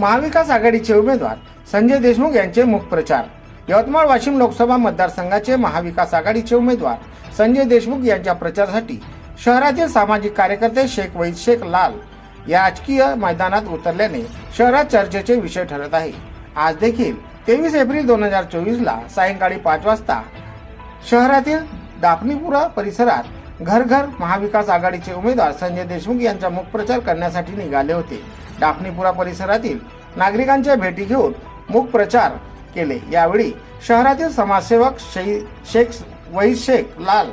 महाविकास आघाडीचे उमेदवार संजय देशमुख यांचे मुख प्रचार. यवतमाळ वाशिम लोकसभा मतदारसंघाचे महाविकास आघाडीचे उमेदवार संजय देशमुख यांच्या प्रचारासाठी शहरातील सामाजिक कार्यकर्ते शेख वैद शेख लाल या राजकीय मैदानात उतरल्याने शहरात चर्चेचे विषय ठरत आहे. आज देखील तेवीस एप्रिल दोन हजार चोवीस ला सायंकाळी पाच वाजता शहरातील दापणीपुरा परिसरात घर घर महाविकास आघाडीचे उमेदवार संजय देशमुख यांचा मुखप्रचार करण्यासाठी निघाले होते. डाफणीपुरा परिसरातील नागरिकांच्या भेटी घेऊन मुखप्रचार केले. यावेळी शहरातील समाजसेवक शेख वहीद शेख लाल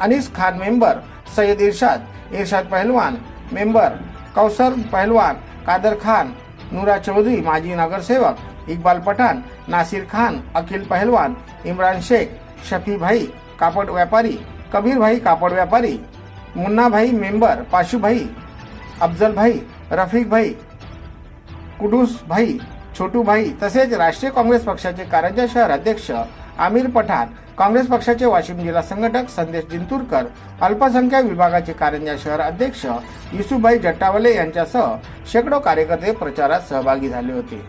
अनिस खान मेंबर सय्यद इरशाद इरशाद पहलवान मेंबर कौसर पहलवान कादर खान नूरा चौधरी माजी नगरसेवक इकबाल पठाण नासिर खान अखिल पहलवान इम्रान शेख शफी भाई कापड व्यापारी कबीर भाई कापड व्यापारी मुन्ना भाई मेंबर पाशुभाई अफजल भाई रफिक भाई कुडूस भाई छोटू भाई तसेच राष्ट्रीय काँग्रेस पक्षाचे कारंजा शहर अध्यक्ष आमिर पठाण काँग्रेस पक्षाचे वाशिम जिल्हा संघटक संदेश जिंतूरकर अल्पसंख्याक विभागाचे कारंजा शहर अध्यक्ष युसुभाई जट्टावले यांच्यासह शेकडो कार्यकर्ते प्रचारात सहभागी झाले होते.